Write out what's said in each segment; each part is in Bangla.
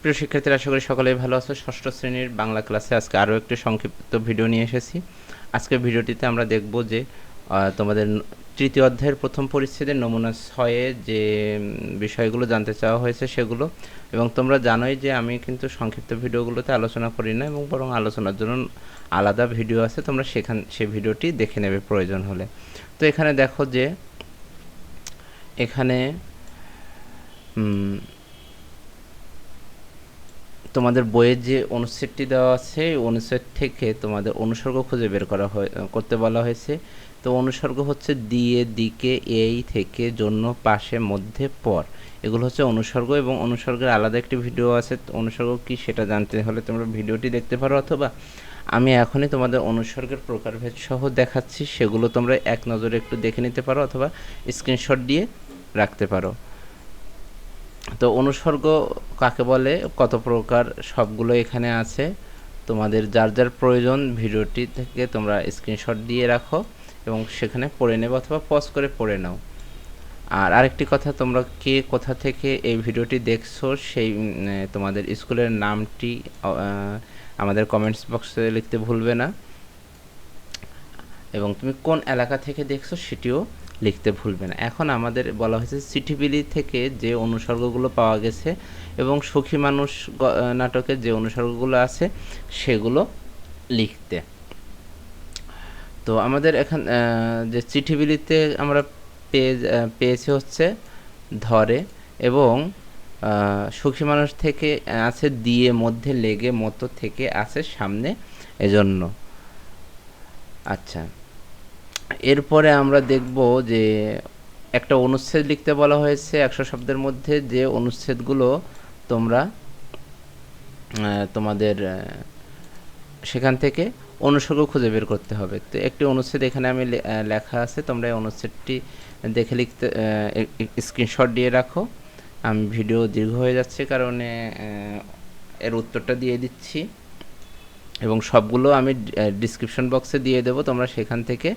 প্রিয় শিক্ষার্থীরা, আশা করি সকলেই ভালো আছো। ষষ্ঠ শ্রেণির বাংলা ক্লাসে আজকে আরও একটি সংক্ষিপ্ত ভিডিও নিয়ে এসেছি। আজকের ভিডিওটিতে আমরা দেখব যে তোমাদের তৃতীয় অধ্যায়ের প্রথম পরিচ্ছেদের নমুনা ছয়ে যে বিষয়গুলো জানতে চাওয়া হয়েছে সেগুলো। এবং তোমরা জানোই যে, আমি কিন্তু সংক্ষিপ্ত ভিডিওগুলোতে আলোচনা করি না এবং বরং আলোচনার জন্য আলাদা ভিডিও আছে। তোমরা সেখান সেই ভিডিওটি দেখে নেবে প্রয়োজন হলে। তো এখানে দেখো যে, এখানে তোমাদের বইয়ের যে অনুচ্ছেদটি দেওয়া আছে অনুচ্ছেদ থেকে তোমাদের অনুসর্গ খুঁজে বের করা হয় করতে বলা হয়েছে। তো অনুসর্গ হচ্ছে দিয়ে, দিকে, এই, থেকে, জন্য, পাশে, মধ্যে, পর। এগুলো হচ্ছে অনুসর্গ এবং অনুসর্গের আলাদা একটি ভিডিও আছে। অনুসর্গ কি সেটা জানতে হলে তোমরা ভিডিওটি দেখতে পারো অথবা আমি এখনই তোমাদের অনুসর্গের প্রকারভেদ সহ দেখাচ্ছি, সেগুলো তোমরা এক নজরে একটু দেখে নিতে পারো অথবা স্ক্রিনশট দিয়ে রাখতে পারো। তো অনুসর্গ কাকে বলে? কত প্রকার সবগুলো এখানে আছে। তোমাদের যার যার প্রয়োজন ভিডিওটি থেকে তোমরা স্ক্রিনশট দিয়ে রাখো এবং সেখানে পড়ে নেবে অথবা পজ করে পড়ে নাও। আর আরেকটি কথা, তোমরা কে কোথা থেকে এই ভিডিওটি দেখছ সেই তোমাদের স্কুলের নামটি আমাদের কমেন্টস বক্সে লিখতে ভুলবে না। এবং তুমি কোন এলাকা থেকে দেখছ সেটিও লিখতে ভুলবে না। এখন আমাদের বলা হয়েছে চিঠিবিলি থেকে যে অনুসর্গগুলো পাওয়া গেছে এবং সুখী মানুষ নাটকে যে অনুসর্গগুলো আছে সেগুলো লিখতে। তো আমাদের এখান যে চিঠিবিলিতে আমরা পেয়ে পেয়েছি হচ্ছে ধরে এবং সুখী মানুষ থেকে আছে দিয়ে, মধ্যে লেগে, মতো থেকে আছে সামনে এজন্য। আচ্ছা। এরপরে আমরা দেখব যে একটা অনুচ্ছেদ লিখতে বলা হয়েছে একশো শব্দের মধ্যে যে অনুচ্ছেদগুলো তোমরা তোমাদের সেখান থেকে অনুসর্গ খুঁজে বের করতে হবে। তো একটি অনুচ্ছেদ এখানে আমি লেখা আছে, তোমরা এই অনুচ্ছেদটি দেখে লিখতে স্ক্রিনশট দিয়ে রাখো। আমি ভিডিও দীর্ঘ হয়ে যাচ্ছে কারণে এর উত্তরটা দিয়ে দিচ্ছি। এবং সবগুলো আমি ডিসক্রিপশন বক্সে দিয়ে দেবো, তোমরা সেখান থেকে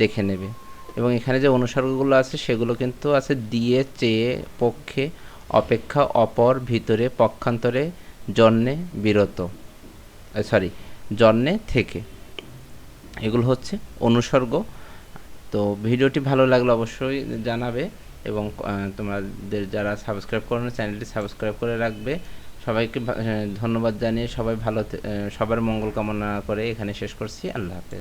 দেখে নেবে। এবং এখানে যে অনুসর্গগুলো আছে, সেগুলো কিন্তু আছে দিয়ে চেয়ে পক্ষে, অপেক্ষা, অপর, ভিতরে, পক্ষান্তরে জন্মে বিরত। সরি জন্মে থেকে। এগুলো হচ্ছে অনুসর্গ। তো ভিডিওটি ভালো লাগলে অবশ্যই জানাবে এবং তোমাদের যারা সাবস্ক্রাইব করেন, চ্যানেলটি সাবস্ক্রাইব করে রাখবে। সবাইকে ধন্যবাদ জানিয়ে সবাই ভালো সবার মঙ্গল কামনা করে এখানে শেষ করছি। আল্লাহ হাফেজ।